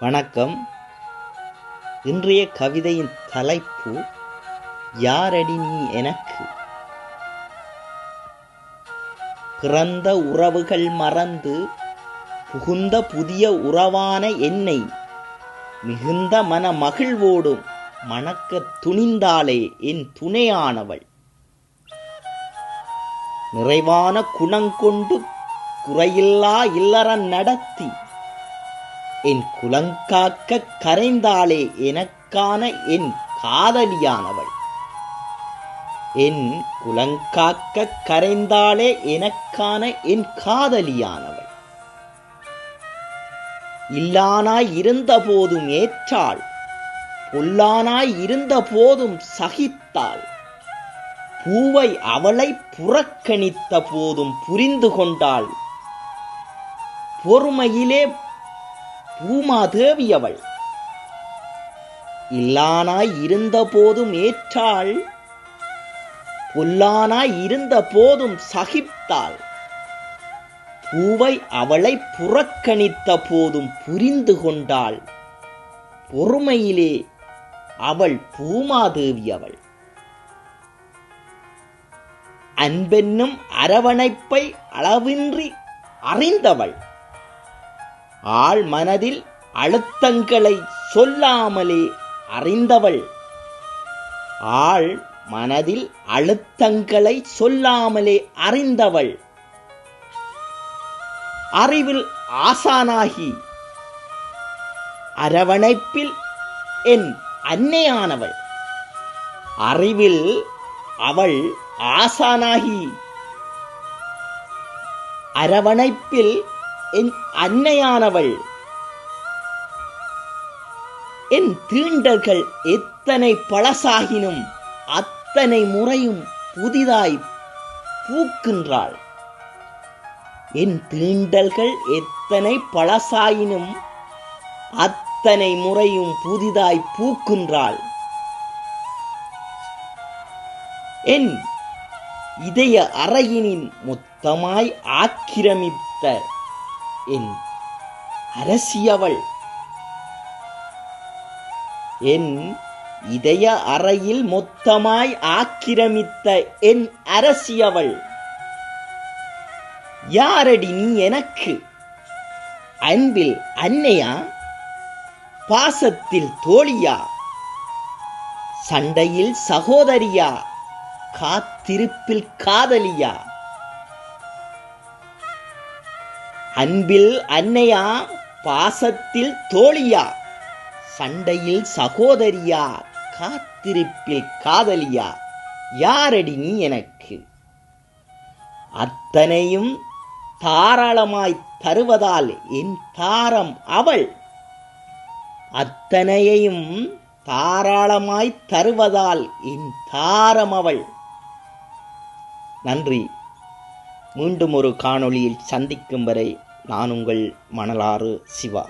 வணக்கம். இன்றைய கவிதையின் தலைப்பு யாரடி நீ எனக்கு? பிறந்த உறவுகள் மறந்து புகுந்த புதிய உறவான என்னை மிகுந்த மன மகிழ்வோடும் மணக்க துணிந்தாளே என் துணையானவள். நிறைவான குணங்கொண்டு குறையில்லா இல்லறம் நடத்தி என் குலங்காக்க கரைந்தாளே எனக்கான என் காதலியானவள். என் குலங்காக்க கரைந்தாளே எனக்கான என் காதலியானவள். இல்லானாய் இருந்த போதும் ஏற்றாள் பொல்லானாய் இருந்த போதும் சகித்தாள். பூவை அவளை புறக்கணித்த போதும் புரிந்து கொண்டாள் பொறுமையிலே பூமாதேவி அவள் இல்லானாய் இருந்த போதும் ஏற்றாள் பொல்லானாய் இருந்த போதும் சகித்தாள். பூவை அவளை புறக்கணித்த போதும் புரிந்து கொண்டாள். பொறுமையிலே அவள் பூமாதேவி அவள் அன்பென்னும் அரவணைப்பை அளவின்றி அறிந்தவள். ஆள் மனதில் அழுத்தங்களை சொல்லாமலே அறிந்தவள். ஆள் மனதில் அழுத்தங்களை சொல்லாமலே அறிந்தவள். அறிவில் ஆசானாகி அரவணைப்பில் என் அன்னையானவள். அறிவில் அவள் ஆசானாகி அரவணைப்பில் என் அன்னையானவள். என் தீண்டல்கள் எத்தனை பழசாகினும் அத்தனை முறையும் புதிதாய் பூக்கின்றாள். என் தீண்டல்கள் எத்தனை பழசாயினும் அத்தனை முறையும் புதிதாய் பூக்கின்றாள். என் இதய அறையினின் மொத்தமாய் ஆக்கிரமித்த என் அரசியவள். என் இதய அறையில் மொத்தமாய் ஆக்கிரமித்த என் அரசியவள். யாரடி நீ எனக்கு? அன்பில் அன்னையா? பாசத்தில் தோழியா? சண்டையில் சகோதரியா? காத்திருப்பில் காதலியா? அன்பில் அன்னையா பாசத்தில் தோழியா சண்டையில் சகோதரியா காத்திருப்பில் காதலியா யாரடி நீ எனக்கு? அத்தனையும் தாராளமாய் தருவதால் என் தாரம் அவள். அத்தனையையும் தாராளமாய் தருவதால் என் தாரம் அவள். நன்றி. மீண்டும் ஒரு காணொளியில் சந்திக்கும் வரை நான் உங்கள் மணலாறு சிவா.